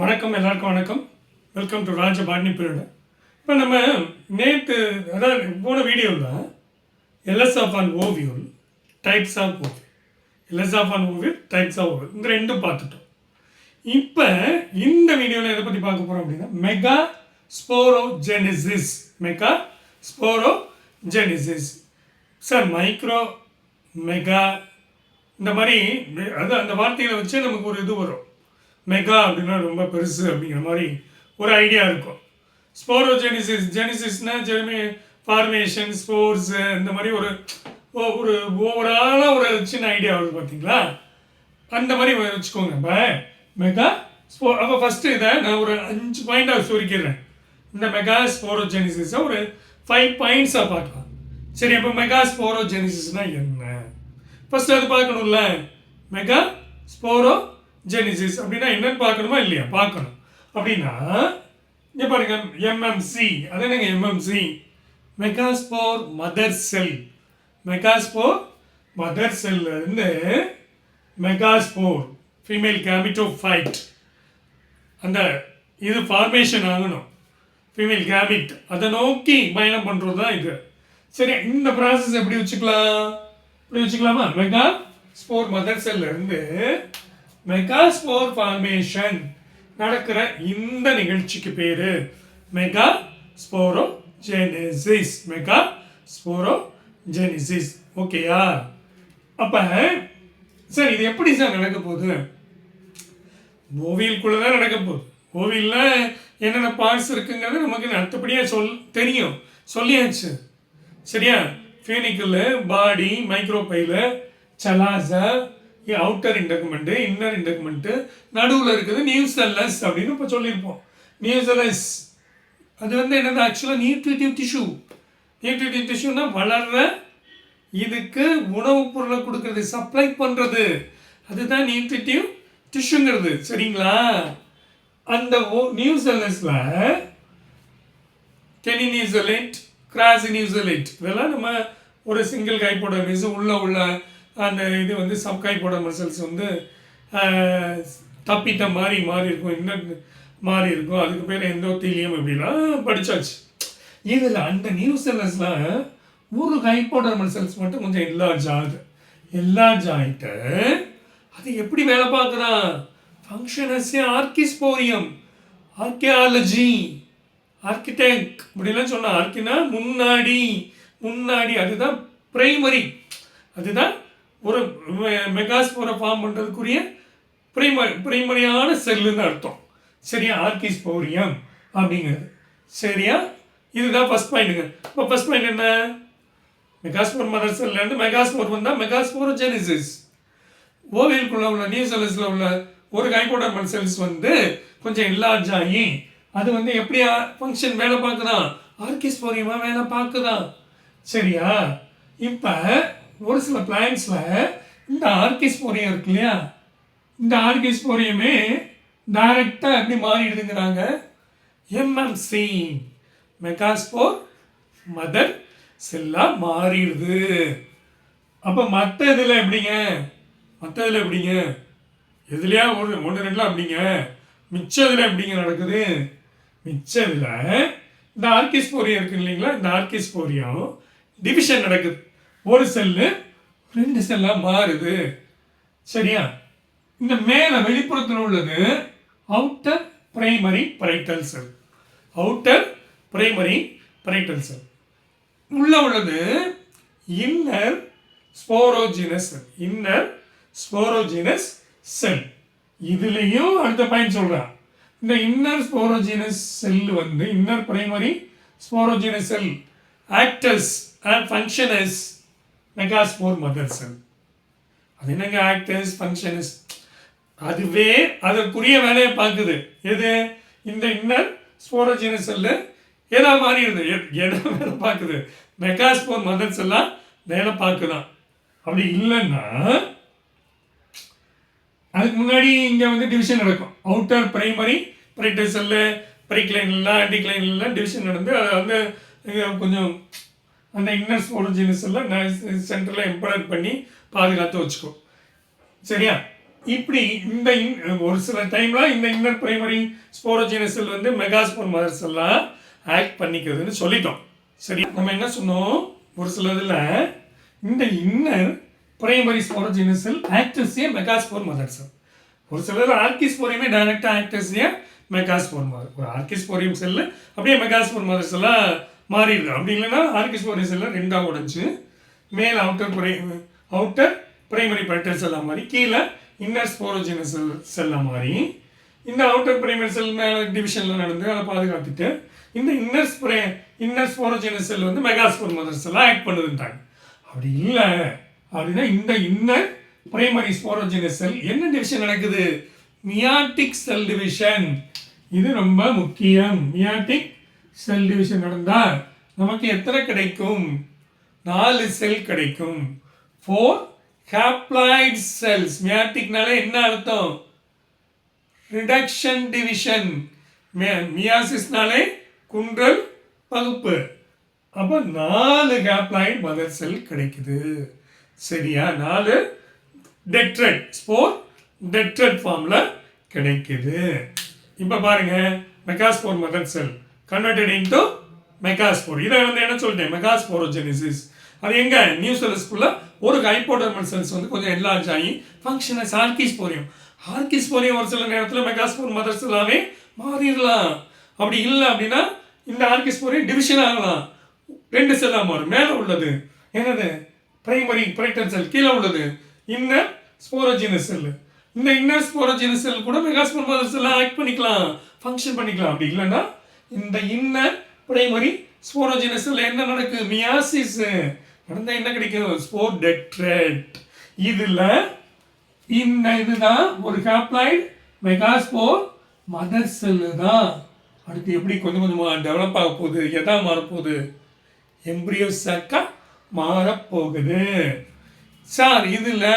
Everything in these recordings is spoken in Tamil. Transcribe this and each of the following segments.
வணக்கம் எல்லாருக்கும் வணக்கம். Welcome to Raja botany period. இப்போ நம்ம நேற்று அதாவது போன வீடியோவில் எல்எஸ் ஆஃப் ஆன் ஓவியம் டைப்ஸ் ஆஃப் ஓவியம் எல்எஸ் ஆஃப் ஆன் ஓவியம் டைப்ஸ் ஆஃப் ஓவியம் இந்த ரெண்டும் பார்த்துட்டோம். இப்போ இந்த வீடியோவில் எதை பற்றி பார்க்க போகிறோம் அப்படின்னா megasporogenesis megasporogenesis sir micro mega இந்த மாதிரி அது அந்த வார்த்தைகளை வச்சு நமக்கு ஒரு இது வரும். மெகா அப்படின்னா ரொம்ப பெருசு அப்படிங்கிற மாதிரி ஒரு ஐடியா இருக்கும். ஸ்போரோஜெனிசிஸ் ஜெனிசிஸ்னா ஜெர்மி ஃபார்மேஷன் ஸ்போர்ஸ் இந்த மாதிரி ஒரு ஒரு ஓவராலாக ஒரு சின்ன ஐடியா வருது பார்த்தீங்களா அந்த மாதிரி வச்சுக்கோங்க. இப்போ மெகா ஸ்போ அப்போ ஃபஸ்ட்டு இதை நான் ஒரு அஞ்சு பாயிண்டாக சுருக்கிறேன் இந்த மெகா ஸ்போரோஜெனிசிஸை ஒரு ஃபைவ் பாயிண்ட்ஸாக பார்க்கலாம். சரி அப்போ மெகா ஸ்போரோஜெனிசிஸ்னால் என்ன? ஃபஸ்ட்டு அது பார்க்கணும்ல. மெகா ஸ்போரோ ஜெனிசிஸ் அப்படின்னா என்னன்னு பார்க்கணுமா இல்லையா? பார்க்கணும். அப்படின்னா இங்கே பாருங்க எம்எம்சி அது என்னங்க MMC megaspore mother cell megaspore mother செல்ல இருந்து மெகாஸ்போர் ஃபீமேல் கேமிட்டோஃபைட் அந்த இது ஃபார்மேஷன் ஆகணும். ஃபீமேல் கேமிட் அதை நோக்கி பயணம் பண்ணுறது தான் இது. சரி இந்த ப்ராசஸ் எப்படி வச்சுக்கலாம்? இப்படி வச்சுக்கலாமா? மெகா ஸ்போர் மதர் செல்ல இருந்து மெகா ஸ்போர் ஃபார்மேஷன் நடக்கிற இந்த நிகழ்ச்சிக்கு பேர் megasporogenesis megasporogenesis ஓகேயா அப்போ சார் இது எப்படி சார் நடக்க போகுது? ஓவியலுக்குள்ள தான் நடக்க போகுது. ஓவியலில் என்னென்ன பார்ட்ஸ் இருக்குங்கிறது நமக்கு அடுத்தபடியாக சொல் தெரியும். சொல்லியாச்சு. சரியா? ஃபேனிக்கல் பாடி மைக்ரோபைல சலாசா அவுட்டர் இண்டக்குமெண்ட்டு இன்னர் இண்டக்குமெண்ட்டு நடுவில் இருக்குது நியூசெல்லஸ் அப்படின்னு இப்போ சொல்லியிருப்போம். நியூசெல்லஸ் அது வந்து என்னது? ஆக்சுவலாக நியூட்ரிட்டிவ் டிஷ்யூ நியூட்ரிட்டிவ் டிஷ்யூனா வளர்ற இதுக்கு உணவுப் பொருளை கொடுக்கறது சப்ளை பண்ணுறது அதுதான் நியூட்ரிட்டிவ் டிஷ்யூங்கிறது சரிங்களா? அந்த நியூசெல்லஸில் டெனினியூசலைட் கிராசினியூசலைட் இதெல்லாம் நம்ம ஒரு சிங்கிள் கைப்போட மிஸ் உள்ள உள்ள அந்த uh, இது வந்து சப் கைப்போட மசில்ஸ் வந்து uh, தப்பிட்ட மாதிரி மாறி இருக்கும். இன்னும் மாறி இருக்கும்? அதுக்கு பேர் எந்தோத்தீலியம் இப்படிலாம் படித்தாச்சு இதில் அந்த நியூசெல்லஸில் ஒரு கைப்போட மசில்ஸ் மட்டும் கொஞ்சம் என்லார்ஜ் ஆகுது. என்லார்ஜ் ஆகிட்டு அது எப்படி வேலை பார்க்குறான் ஃபங்க்ஷனஸ் ஆர்கிஸ்போரியம் ஆர்கியாலஜி ஆர்கிடெக்ட் இப்படிலாம் சொன்னால் ஆர்கினா முன்னாடி முன்னாடி அதுதான் பிரைமரி அதுதான் ஒரு மெகாஸ்போரை ஃபார்ம் பண்ணுறதுக்குரிய பிரைமரி பிரைமரியான செல்லுன்னு அர்த்தம். சரியா? ஆர்கிஸ்போரியம் அப்படிங்கிறது. சரியா? இதுதான் ஃபர்ஸ்ட் பாயிண்ட்டுங்க இப்போ ஃபர்ஸ்ட் பாயிண்ட் என்ன? மெகாஸ்போர் மதர் செல்லேருந்து மெகாஸ்போர் வந்தால் மெகாஸ்போர் ஜெனிசிஸ் ஓவியலுக்குள்ள உள்ள நியூசெல்ஸில் உள்ள ஒரு கைகோடர்மன் செல்ஸ் வந்து கொஞ்சம் என்லார்ஜ் ஆகி அது வந்து எப்படி ஃபங்க்ஷன் வேலை பார்க்குதான்? ஆர்கிஸ்போரியமாக வேலை பார்க்குதான். சரியா? இப்போ ஒரு சில பிளான்ஸில் இந்த ஆர்கிஸ்போரியம் இருக்கு இல்லையா? இந்த ஆர்கிஸ்போரியமே டைரெக்டாக எப்படி மாறிடுதுங்கிறாங்க? எம்எம்சி மெகாஸ்போர் மதர் செல்லாக மாறிடுது. அப்போ மற்ற இதில் எப்படிங்க? மற்ற இதில் எப்படிங்க? எதுலையா ஒரு ஒன்று ரெண்டில் அப்படிங்க? மிச்ச இதில் எப்படிங்க நடக்குது? மிச்ச இதில் இந்த ஆர்கிஸ்போரியம் இருக்கு இல்லைங்களா? இந்த ஆர்கிஸ்போரியம் டிவிஷன் நடக்குது. ஒரு செல்லு ரெண்டு செல்லாக மாறுது. சரியா? இந்த மேலே வெளிப்புறத்தில் உள்ளது outer primary parietal cell outer primary parietal cell உள்ள உள்ளது inner sporogenous cell inner sporogenous cell இதுலேயும் அடுத்த பாயிண்ட் சொல்கிறான் இந்த இன்னர் ஸ்போரோஜினஸ் செல் வந்து inner primary sporogenous cell acts as and functions as megaspore mother cell அது என்னங்க ஆக்டர்ஸ் ஃபங்க்ஷன்ஸ் அதுவே அதற்குரிய வேலையை பார்க்குது. எது? இந்த இன்னர் ஸ்போரோஜினஸ் செல்லு ஏதாவது மாறிடுது எ- வேலை பார்க்குது? மெகாஸ்போர் மதர்ஸ் எல்லாம் வேலை பார்க்குதான் அப்படி இல்லைன்னா அதுக்கு முன்னாடி இங்கே வந்து டிவிஷன் நடக்கும். Outer primary parietal cell periclinal இல்லை ஆன்டிக்லைன் இல்லை டிவிஷன் நடந்து அதை வந்து கொஞ்சம் அந்த இன்னர் ஒரிஜினஸ் எல்லாம் சென்டரில் எம்பரர் பண்ணி பாதுகாத்து வச்சுக்கோ. சரியா? இப்படி இந்த ஒரு சில டைமில் இந்த இன்னர் பிரைமரி ஸ்போரோஜினஸ் வந்து மெகாஸ்போர் மதர்ஸ் எல்லாம் ஆக்ட் பண்ணிக்கிறதுன்னு சொல்லிட்டோம். சரி நம்ம என்ன சொன்னோம்? ஒரு சில இதில் இந்த inner primary sporogenous cell acts as a megaspore mothers ஒரு சிலர் ஆர்கிஸ்போரியமே டைரக்டாக ஆக்டர்ஸ் ஏ மெகாஸ்போர் மதர் ஒரு ஆர்கிஸ்போரியம் செல்லு அப்படியே மெகாஸ்போர் எல்லாம் செல்லாக மாறிடுது. அப்படி இல்லைன்னா ஆர்கிஸ்போரியம் எல்லாம் ரெண்டாக உடைச்சு மேல் அவுட்டர் பிரை அவுட்டர் பிரைமரி பரட்டல் செல்லாக மாதிரி கீழே இன்னர் ஸ்போரோஜின செல் செல்லாக மாதிரி இந்த அவுட்டர் பிரைமரி செல் மேலே டிவிஷனில் நடந்து அதை பாதுகாத்துட்டு இந்த inner spray inner sporogenous cell வந்து மெகாஸ்போர் மதர் செல்லாக ஆக்ட் பண்ணுதுன்றாங்க. அப்படி இல்லை. அப்படின்னா இந்த இன்னர் பிரைமரி ஸ்போரோஜின செல் என்ன டிவிஷன் நடக்குது? மியாட்டிக் செல் டிவிஷன் இது ரொம்ப முக்கியம். மியாட்டிக் செல் டிவிஷன் நடந்தால் நமக்கு எத்தனை கிடைக்கும்? நாலு செல் கிடைக்கும். ஃபோர் ஹேப்ளாய்ட் செல்ஸ் மியாட்டிக்னாலே என்ன அர்த்தம்? ரிடக்ஷன் டிவிஷன் மியாசிஸ்னாலே குன்றல் பகுப்பு. அப்போ நாலு ஹேப்ளாய்ட் மதர் செல் கிடைக்குது. சரியா? நாலு டெட்ரட் ஸ்போர் டெட்ரட் ஃபார்மில் கிடைக்குது. இப்போ பாருங்க megaspore mother cell converted into megaspore இதை வந்து என்ன சொல்லிட்டேன்? மெகாஸ்போரோஜெனிசிஸ் அது எங்கே? நியூ நியூசலஸ்குள்ள ஒரு ஹைப்போடர்மல் செல்ஸ் வந்து கொஞ்சம் என்லார்ஜ் ஆகி ஃபங்க்ஷனஸ் ஆர்கிஸ்போரியம் ஆர்கிஸ்போரியம் ஒரு சில நேரத்தில் மெகாஸ்போர் மதர் செல்லாவே மாறிடலாம். அப்படி இல்லை அப்படின்னா இந்த ஆர்கிஸ்போரியம் டிவிஷன் ஆகலாம். ரெண்டு செல்லாக மாறும். மேலே உள்ளது. என்னது? பிரைமரி பிரைட்டர் செல் கீழே உள்ளது. இன்னர் ஸ்போரோஜினஸ் செல் இந்த இன்னர் ஸ்போரோஜினஸ் செல் கூட மெகாஸ்போர் மதர் செல்லாம் ஆக்ட் பண்ணிக்கலாம். ஃபங்க்ஷன் பண்ணிக்கலாம். அப்படி இல்லைன்னா இந்த இன்ன பிரைமரி ஸ்போரோஜினஸ் என்ன நடக்குது மியாசிஸ். நடந்தால் என்ன கிடைக்கும்? ஸ்போர் டெட்ரேட் இதில் இந்த இதுதான் ஒரு ஹேப்ளாய்டு மெகாஸ்போர் மதர் செல்லு தான். அடுத்து எப்படி கொஞ்சம் கொஞ்சமாக டெவலப் ஆக போகுது? எதா மாறப்போகுது? எம்ப்ரியோ சாக்கா மாறப்போகுது. சார் இதில்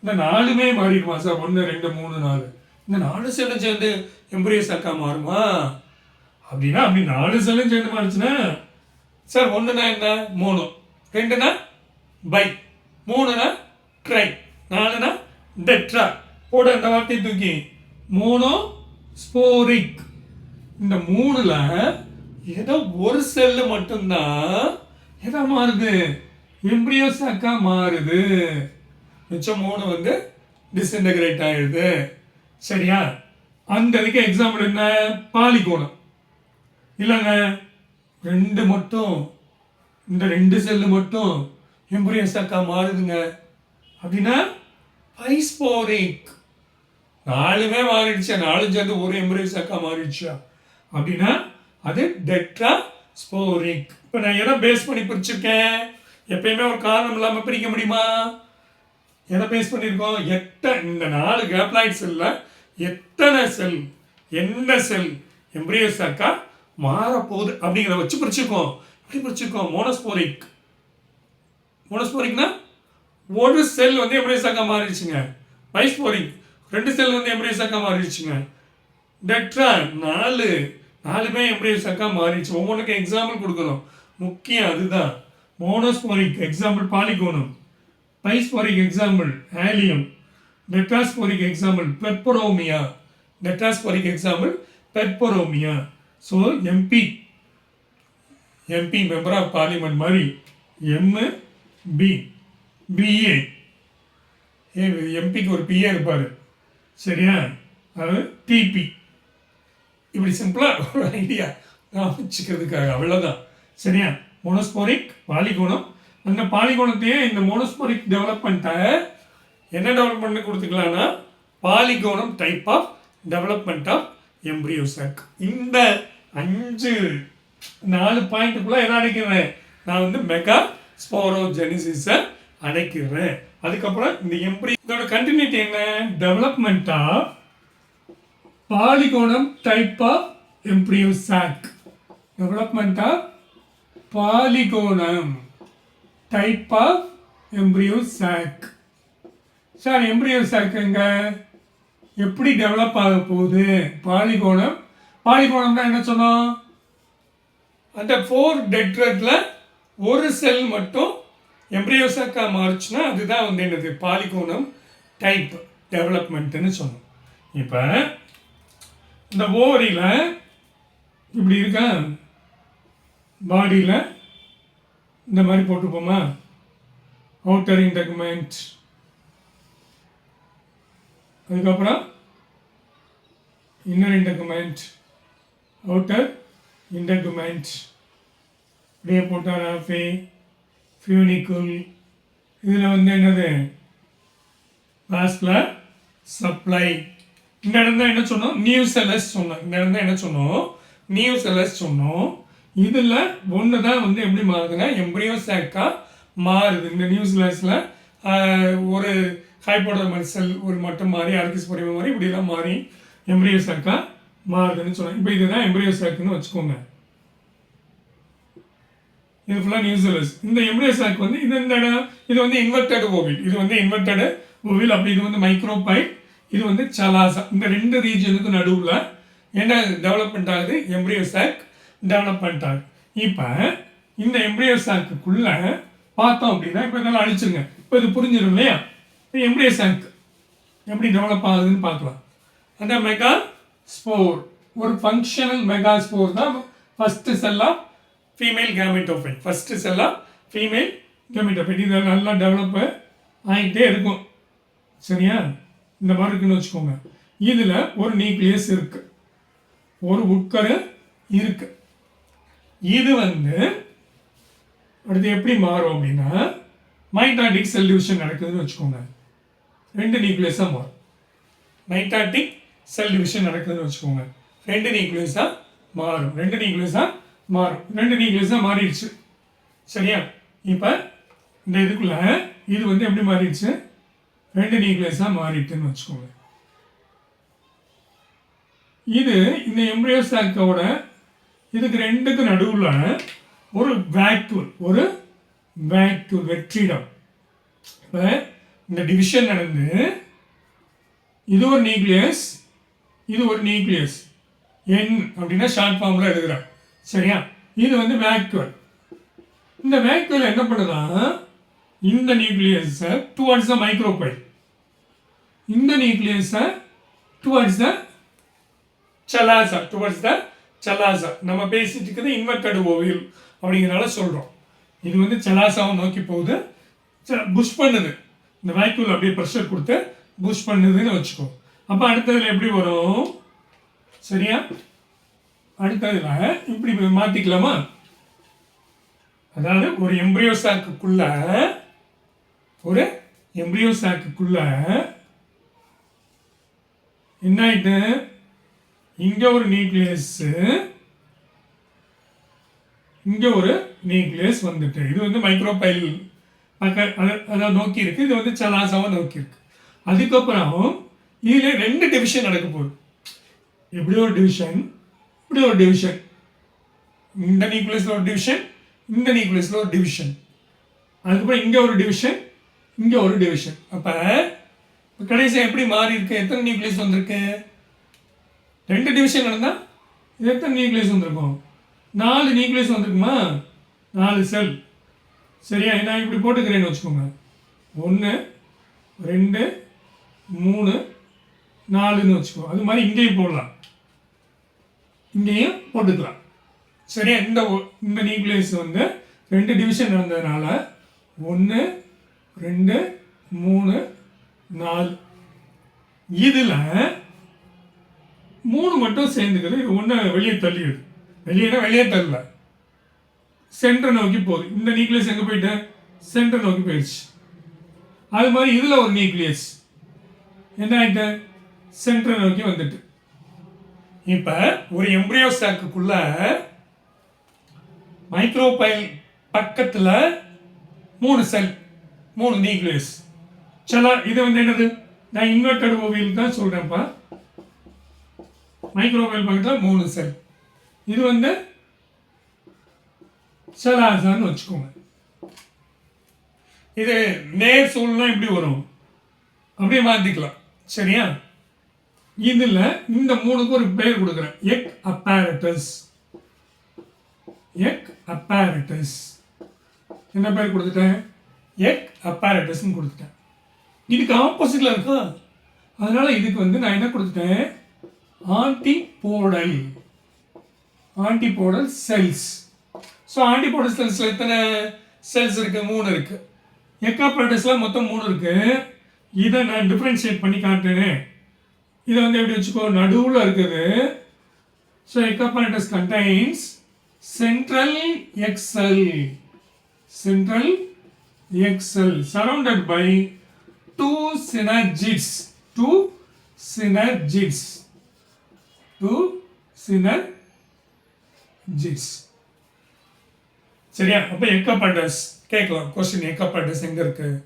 இந்த நாலுமே மாறிடுமா சார்? ஒன்று ரெண்டு மூணு நாலு. இந்த நாலு செல்லும் சேர்ந்து எம்ப்ரியோ சாக்கா மாறுமா? அப்படின்னா அப்படி நாலு செல்லும் சேர்ந்து மாறிச்சுன்னா சார் ஒன்றுனா என்ன? மூணு. ரெண்டுனா பை மூணுனா ட்ரை நாலுனா டெட்ரா போட அந்த வார்த்தையை தூக்கி. மூணு ஸ்போரிக் இந்த மூணில் ஏதோ ஒரு செல்லு மட்டும்தான் எதா மாறுது? எம்ப்ரியோசாக்கா மாறுது. மிச்சம் மூணு வந்து டிஸ்இன்டகிரேட் ஆயிடுது. சரியா? அந்த இதுக்கு எக்ஸாம்பிள் என்ன? பாலிகோணம். இல்லைங்க. ரெண்டு மட்டும் இந்த ரெண்டு செல்லு மட்டும் எம்புரியஸாக்கா மாறுதுங்க. அப்படின்னா பைஸ்போரிக் நாலுமே மாறிடுச்சா? நாலு சேர்ந்து ஒரு எம்புரியஸாக்கா மாறிடுச்சா? அப்படின்னா அது டெட்ரா ஸ்போரிக் இப்போ நான் எதை பேஸ் பண்ணி பிரிச்சிருக்கேன்? எப்பயுமே ஒரு காரணம் இல்லாமல் பிரிக்க முடியுமா? எதை பேஸ் பண்ணியிருக்கோம்? எத்தனை இந்த நாலு கேப்லாய்ட் செல்லில் எத்தனை செல்? என்ன செல்? எம்ப்ரியஸாக்கா மாறப்போகுது அப்படிங்கிறத வச்சு பிடிச்சிருக்கோம் எப்படி பிரிச்சிருக்கோம் மோனஸ்போரிக் மோனஸ்போரிக்னா ஒரு செல் வந்து எம்ப்ரியஸாக்கா மாறிடுச்சுங்க. பைஸ்போரிக் ரெண்டு செல் வந்து எம்ப்ரியஸாக்கா மாறிடுச்சுங்க. டெட்ரா நாலு. நாலுமே எம்ப்ரியஸாக்கா மாறிடுச்சு. ஒவ்வொன்றுக்கும் எக்ஸாம்பிள் கொடுக்குறோம் முக்கியம் அதுதான். Monosporic example Polygonum bisporic example Allium tetrasporic example Peperomia tetrasporic example Peperomia so MP MP member of parliament மாதிரி எம்மு பி பிஏ ஏ எம்பிக்கு ஒரு பிஏ இருப்பார். சரியா? அது டிபி இப்படி சிம்பிளாக ஒரு ஐடியா காமிச்சிக்கிறதுக்காக அவ்வளோதான் சரியா? Monosporic polygonum. அந்த பாலிகோணத்தையே இந்த மோனோஸ்போரிக் டெவலப்மெண்ட்டை என்ன development கொடுத்துக்கலாம்னா Polygonum type of development of embryo sac இந்த அஞ்சு நாலு பாயிண்ட்டுக்குள்ளே என்ன அடைக்கிறேன்? நான் வந்து மெகா ஸ்போரோஜெனிசிஸை அடைக்கிறேன். அதுக்கப்புறம் இந்த எம்ப்ரி இதோட கண்டினியூட்டி என்ன? Development of Polygonum type of embryo sac development of Polygonum type of embryo sac sir embryo சாக்குங்க எப்படி டெவலப் ஆக போகுது? பாலிகோணம். பாலிகோணம்னா என்ன சொன்னோம் அந்த ஃபோர் டெட்ரத்தில் ஒரு செல் மட்டும் எம்ப்ரியோசாக்கா மாறுச்சுன்னா அதுதான் வந்து என்னது? பாலிகோணம் டைப் டெவலப்மெண்ட்டுன்னு சொன்னோம் இப்போ இந்த ஓவரியில் இப்படி இருக்கா? பாடியில் இந்த மாதிரி போட்டுப்போமா? அவுட்டர் இன்டெகுமெண்ட் அதுக்கப்புறம் இன்னர் இன்டெகுமெண்ட் அவுட்டர் இன்டெகுமெண்ட் அப்படியே போட்டோகிராஃபி ஃபியூனிக்குள் இதில் வந்து என்னது? லாஸ்டில் சப்ளை. இந்த இடம் தான் என்ன சொன்னோம்? நியூ செலஸ் சொன்னோம். இந்த இடம் தான் என்ன சொன்னோம்? நியூ செலஸ் சொன்னோம். இதில் ஒன்று தான் வந்து எப்படி மாறுதுன்னா எம்ப்ரியோ சேக்காக மாறுது. இந்த நியூ செலஸில் ஒரு ஹைப்போடர்மல் செல் ஒரு மட்டும் மாறி ஆர்கிஸ் பொறிவு மாறி இப்படிலாம் மாறி எம்ப்ரியோ சாக்காக மாறுதுன்னு சொன்னேன் இப்போ இதுதான் எம்ப்ரியோ சாக்குன்னு வச்சுக்கோங்க. இது ஃபுல்லாக நியூசிலஸ் இந்த எம்ப்ரியோ சாக் வந்து இது இந்த இடம் இது வந்து இன்வெர்டட் ஓவில் இது வந்து இன்வெர்டட் ஓவில் அப்படி இது வந்து மைக்ரோபைல் இது வந்து சலாசா இந்த ரெண்டு ரீஜனுக்கு நடுவில் என்ன டெவலப்மெண்ட் ஆகுது? எம்ப்ரியோ சாக் டெவலப்மெண்ட் ஆகுது. இப்போ இந்த எம்ப்ரியோ சாக்குக்குள்ளே பார்த்தோம் அப்படின்னா இப்போ இதெல்லாம் அழிச்சிருங்க. இப்போ இது புரிஞ்சிடும் இல்லையா? இப்போ எம்ப்ரியோ எப்படி டெவலப் ஆகுதுன்னு பார்க்கலாம். அந்த மெகா ஸ்போர் ஒரு ஃபங்க்ஷனல் மெகா ஸ்போர் தான் ஃபஸ்ட்டு செல்லாக ஃபீமேல் கேமிட்டோஃபைட் ஃபஸ்ட்டு செல்லாக ஃபீமேல் கேமிட்டோஃபைட் இது நல்லா டெவலப் ஆகிட்டே இருக்கும். சரியா? இந்த மாதிரி இருக்குன்னு வச்சுக்கோங்க. இதில் ஒரு நியூக்ளியஸ் இருக்கு. ஒரு உட்கரு இருக்கு. இது வந்து அடுத்து எப்படி மாறும் அப்படின்னா மைட்டாட்டிக் செல்யூஷன் நடக்குதுன்னு வச்சுக்கோங்க. ரெண்டு நியூக்ளியஸாக மாறும். மைட்டாட்டிக் செல் டிவிஷன் நடக்குதுன்னு வச்சுக்கோங்க. ரெண்டு நியூக்ளியஸாக மாறும். ரெண்டு நியூக்ளியஸாக மாறும். ரெண்டு நியூக்ளியஸாக மாறிடுச்சு. சரியா? இப்போ இந்த இதுக்குள்ள இது வந்து எப்படி மாறிடுச்சு? ரெண்டு நியூக்ளியஸாக மாறிட்டுன்னு வச்சுக்கோங்க. இது இந்த எம்ப்ரியோசாக்கோட இதுக்கு ரெண்டுக்கு நடுவில் ஒரு வேக்யூல் ஒரு வேக்யூல் வெற்றிடம். இப்போ இந்த டிவிஷன் நடந்து இது ஒரு நியூக்ளியஸ் இது ஒரு நியூக்ளியஸ் என் அப்படின்னா ஷார்ட் ஃபார்மில் எழுதுகிறேன் சரியா? இது வந்து வேக்யூல் இந்த வேக்யூல் என்ன பண்ணுதான் இந்த நியூக்ளியஸை டுவார்ட்ஸ் த மைக்ரோபைல் இந்த நியூக்ளியஸை டுவார்ட்ஸ் த சலாசா டுவார்ட்ஸ் த சலாசா நம்ம பேசிட்டு இருக்கிறது இன்வெர்டட் ஓவியல் அப்படிங்கிறனால சொல்கிறோம் இது வந்து சலாசாவை நோக்கி போகுது. புஷ் பண்ணுது. இந்த வேக்யூல் அப்படியே ப்ரெஷர் கொடுத்து பூஸ்ட் பண்ணுதுன்னு வச்சுக்கோ. அப்போ அடுத்ததில் எப்படி வரும்? சரியா? அடுத்ததில் இப்படி மாற்றிக்கலாமா அதாவது ஒரு எம்ப்ரியோ சாக்குக்குள்ள ஒரு எம்ப்ரியோ சாக்குக்குள்ள என்ன ஆயிட்டு? இங்கே ஒரு நியூக்ளியஸு இங்கே ஒரு நியூக்ளியஸ் வந்துட்டு. இது வந்து மைக்ரோபைல் அதை நோக்கி இருக்குது இது வந்து சலாசாவை நோக்கி இருக்கு அதுக்கப்புறம் இதில் ரெண்டு டிவிஷன் நடக்க போகுது. இப்படி ஒரு டிவிஷன் இப்படி ஒரு டிவிஷன் இந்த நியூக்ளியஸில் ஒரு டிவிஷன் இந்த நியூக்ளியஸில் ஒரு டிவிஷன் அதுக்கப்புறம் இங்கே ஒரு டிவிஷன் இங்கே ஒரு டிவிஷன் அப்போ கடைசியாக எப்படி மாறி இருக்கு? எத்தனை நியூக்ளியஸ் வந்திருக்கு? ரெண்டு டிவிஷன் நடந்தா எத்தனை நியூக்ளியஸ் வந்திருக்கும்? நாலு நியூக்ளியஸ் வந்திருக்குமா? நாலு செல் சரியா? நான் இப்படி போட்டுக்கிறேன்னு வச்சுக்கோங்க. ஒன்று ரெண்டு மூணு நாலுன்னு வச்சுக்கோ. அது மாதிரி இங்கேயும் போடலாம். இங்கேயும் போட்டுக்கலாம். சரியா? இந்த இந்த நியூக்ளியஸ் வந்து ரெண்டு டிவிஷன் இருந்ததுனால ஒன்று ரெண்டு மூணு நாலு. இதில் மூணு மட்டும் சேர்ந்துக்குது. இது ஒன்று வெளியே தள்ளிடுது. வெளியேனா வெளியே தள்ளல. சென்டர் நோக்கி போகுது. இந்த நியூக்ளியஸ் எங்கே போயிட்டு? சென்டர் நோக்கி போயிடுச்சு அது மாதிரி இதில் ஒரு நியூக்ளியஸ் என்ன ஆயிட்டு? சென்டர் நோக்கி வந்துட்டு. இப்போ ஒரு எம்ப்ரியோ சாக்குக்குள்ள மைக்ரோபைல் பக்கத்தில் மூணு செல் மூணு நியூக்ளியஸ் சில இது வந்து என்னது? நான் இன்வெர்டட் ஓவியல் தான் சொல்கிறேன்ப்பா மைக்ரோபைல் பக்கத்தில் மூணு செல் இது வந்து சலாசான்னு வச்சுக்கோங்க. இது நேர் சூழ்நிலை இப்படி வரும். அப்படியே மாற்றிக்கலாம் சரியா? இதில் இந்த மூணுக்கு ஒரு பேர் கொடுக்குறேன். எக் அப்பாரட்டஸ் எக் அப்பாரட்டஸ் என்ன பேர் கொடுத்துட்டேன்? எக் அப்பாரட்டஸ்ன்னு கொடுத்துட்டேன். இதுக்கு ஆப்போசிட்டில் இருக்கா? அதனால் இதுக்கு வந்து நான் என்ன கொடுத்துட்டேன்? Antipodal antipodal cells so antibody செல்ஸில் எத்தனை செல்ஸ் இருக்குது மூணு இருக்குது எக்காப்ரேட்டஸில் மொத்தம் மூணு இருக்குது இதை நான் டிஃப்ரென்ஷியேட் பண்ணி காட்டுறேன். இதை வந்து எப்படி வச்சுக்கோ? நடுவில் இருக்குது. So egg apparatus contains central excel central excel surrounded by two synergids. Two two two synergids. சரியா? அப்போ எக்கப்பாண்டஸ் கேட்கலாம். கொஸ்டின் எக்கப்பாண்டஸ் எங்கே இருக்குது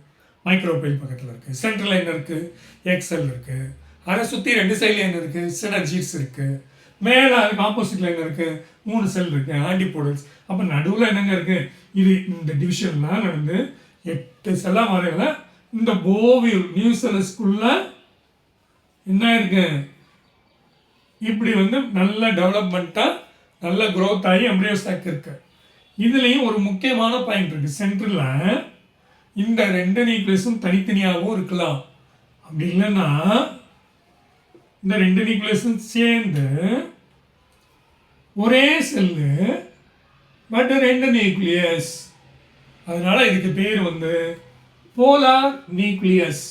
மைக்ரோபைல் பக்கத்தில் இருக்குது சென்ட்ரல் லைன் இருக்குது எக்ஸல் இருக்குது அதை சுற்றி ரெண்டு சைடில் என்ன இருக்குது சினர்ஜிஸ் இருக்குது மேலே அதுக்கு ஆப்போசிட் லைன் இருக்குது மூணு செல் இருக்குது ஆன்டிபோடல்ஸ் அப்போ நடுவில் என்னங்க இருக்குது இது இந்த டிவிஷன்லாம் நடந்து எட்டு செல்லாக மாறியல இந்த போவியூல் நியூசலஸ்குள்ள என்ன இருக்கு? இப்படி வந்து நல்ல டெவலப்மெண்ட்டாக நல்ல க்ரோத் ஆகி எம்ப்ரியோ ஸ்டாக் இருக்குது இதுலேயும் ஒரு முக்கியமான பாயிண்ட் இருக்குது சென்டரில் இந்த ரெண்டு நியூக்ளியஸும் தனித்தனியாகவும் இருக்கலாம். அப்படி இல்லைன்னா இந்த ரெண்டு நியூக்ளியஸும் சேர்ந்து ஒரே செல்லு பட் ரெண்டு நியூக்ளியஸ் அதனால் இதுக்கு பேர் வந்து polar nucleus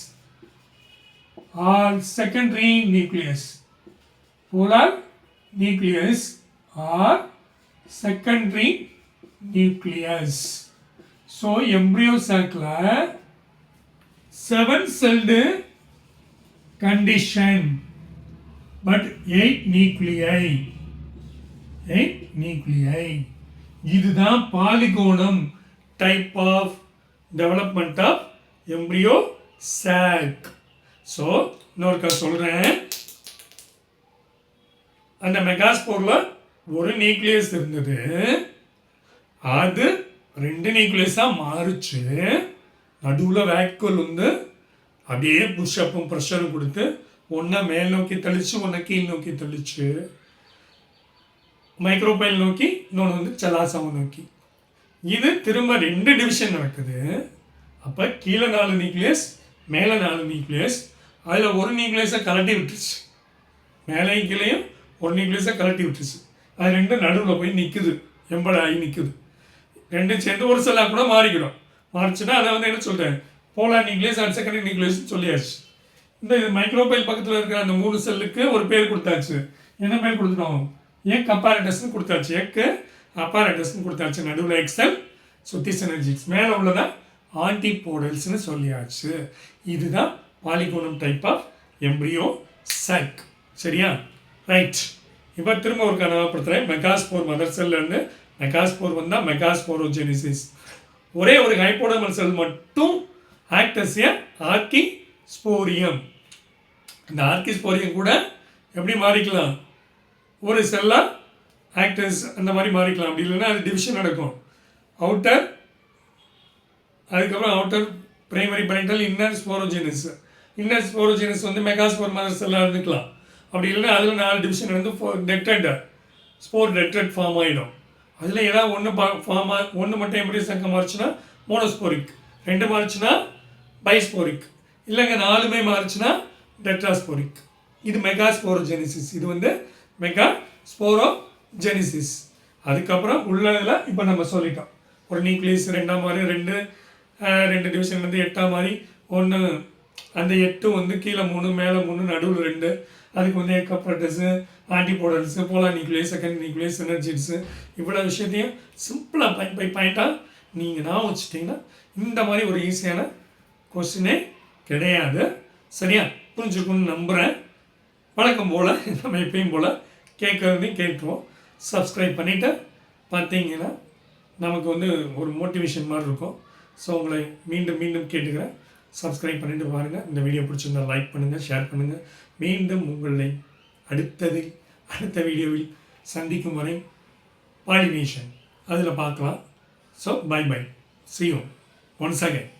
or secondary nucleus polar nucleus or secondary nucleus. So embryo சாக்கில் seven celled condition but eight nuclei eight nuclei இதுதான் Polygonum. Type of development of embryo sac so இன்னொருக்கா சொல்கிறேன் அந்த மெகாஸ்போரில் ஒரு நியூக்ளியஸ் இருந்தது. அது ரெண்டு நியூக்ளியஸாக மாறுச்சு. நடுவில் வேக்குவல் வந்து அப்படியே புஷ்அப்பும் ப்ரெஷரும் கொடுத்து ஒன்றை மேல் நோக்கி தெளிச்சு ஒன்றை கீழ் நோக்கி தெளிச்சு மைக்ரோபைல் நோக்கி இன்னொன்று வந்து செலாசாவை நோக்கி. இது திரும்ப ரெண்டு டிவிஷன் நடக்குது. அப்போ கீழே நாலு நியூக்ளியஸ் மேலே நாலு நியூக்ளியஸ் அதில் ஒரு நியூக்ளியஸை கலட்டி விட்டுருச்சு. மேலே கீழேயும் ஒரு நியூக்ளியஸை கலட்டி விட்டுருச்சு. அது ரெண்டும் நடுவில் போய் நிற்குது எம்பட ஆகி நிற்குது ரெண்டும் சேர்ந்து ஒரு செல்லாக கூட மாறிக்கிடும். மாறிச்சுன்னா அதை வந்து என்ன சொல்கிறேன் போலாண்ட் இங்கிலீஷ் அண்ட் செகண்ட் இங்கிலீஷ்னு சொல்லியாச்சு. இந்த இது மைக்ரோபைல் பக்கத்தில் இருக்கிற அந்த மூணு செல்லுக்கு ஒரு பேர் கொடுத்தாச்சு. என்ன பேர் கொடுத்துட்டோம்? ஏன் கப்பாரட்டஸ்னு கொடுத்தாச்சு. எக்கு அப்பாரட்டஸ்னு கொடுத்தாச்சு. நடுவில் எக்ஸல் சுத்தி சினர்ஜிக்ஸ் மேலே உள்ளதான் ஆன்டிபோடல்ஸ்னு சொல்லியாச்சு. இதுதான் polygonum type of embryo sac சரியா? ரைட் இப்போ திரும்ப ஒரு கனவாப்படுத்துகிறேன் மெகாஸ்போர் மதர் செல்லேருந்து மெகாஸ்போர் வந்தால் மெகாஸ்போரோஜெனிசிஸ் ஒரே ஒரு ஹைப்போடமல் செல் மட்டும் ஆக்டஸ் ஏ ஆர்கி ஸ்போரியம் இந்த ஆர்கி ஸ்போரியம் கூட எப்படி மாறிக்கலாம்? ஒரு செல்லாக ஆக்டர்ஸ் அந்த மாதிரி மாறிக்கலாம். அப்படி இல்லைன்னா அது டிவிஷன் நடக்கும். அவுட்டர் அதுக்கப்புறம் outer primary parietal inner sporogenous inner sporogenous வந்து மெகாஸ்போர் மதர் செல்லாக இருந்துக்கலாம். அப்படி இல்லைன்னா அதில் நாலு டிவிஷன் வந்து டெட்டட் ஸ்போர் டெட்டட் ஃபார்ம் ஆகிடும் அதில் ஏதாவது ஒன்று ஃபார்ம் ஒன்று மட்டும் எப்படி சங்கம் மாறுச்சுன்னா மோனோஸ்போரிக் ரெண்டு மாறுச்சுன்னா பைஸ்போரிக் இல்லைங்க நாலுமே மாறுச்சுன்னா டெட்ராஸ்போரிக் இது மெகா ஸ்போரோஜெனிசிஸ் இது வந்து மெகா ஸ்போரோஜெனிசிஸ் அதுக்கப்புறம் உள்ளதில் இப்போ நம்ம சொல்லிட்டோம். ஒரு நியூக்ளியஸ் ரெண்டாம் மாதிரி ரெண்டு ரெண்டு டிவிஷன் வந்து எட்டாம் மாதிரி ஒன்று அந்த எட்டு வந்து கீழே மூணு மேலே மூணு நடுவில் ரெண்டு. அதுக்கு வந்து எக்கப்ரட்டஸு ஆன்டிபோடல்ஸு போலா நியூக்ளியஸ் செகண்ட் நியூக்ளியஸ் எனர்ஜிட்ஸு இவ்வளோ விஷயத்தையும் சிம்பிளாக பை பை பாயிண்ட்டாக நீங்கள் நான் வச்சுட்டிங்கன்னா இந்த மாதிரி ஒரு ஈஸியான கொஸ்டினே கிடையாது. சரியா? புரிஞ்சுக்கணும்னு நம்புகிறேன் வழக்கம் போல் நம்ம எப்பயும் போல் கேட்குறதையும் கேட்டுருவோம். சப்ஸ்கிரைப் பண்ணிவிட்டு பார்த்தீங்கன்னா நமக்கு வந்து ஒரு மோட்டிவேஷன் மாதிரி இருக்கும். ஸோ உங்களை மீண்டும் மீண்டும் கேட்டுக்கிறேன். சப்ஸ்கிரைப் பண்ணிவிட்டு பாருங்கள் இந்த வீடியோ பிடிச்சிருந்தா லைக் பண்ணுங்கள் ஷேர் பண்ணுங்கள் மீண்டும் உங்களை அடுத்ததில் அடுத்த வீடியோவில் சந்திக்கும் வரை பாலினேஷன் அதில் பார்க்கலாம். So bye bye see once again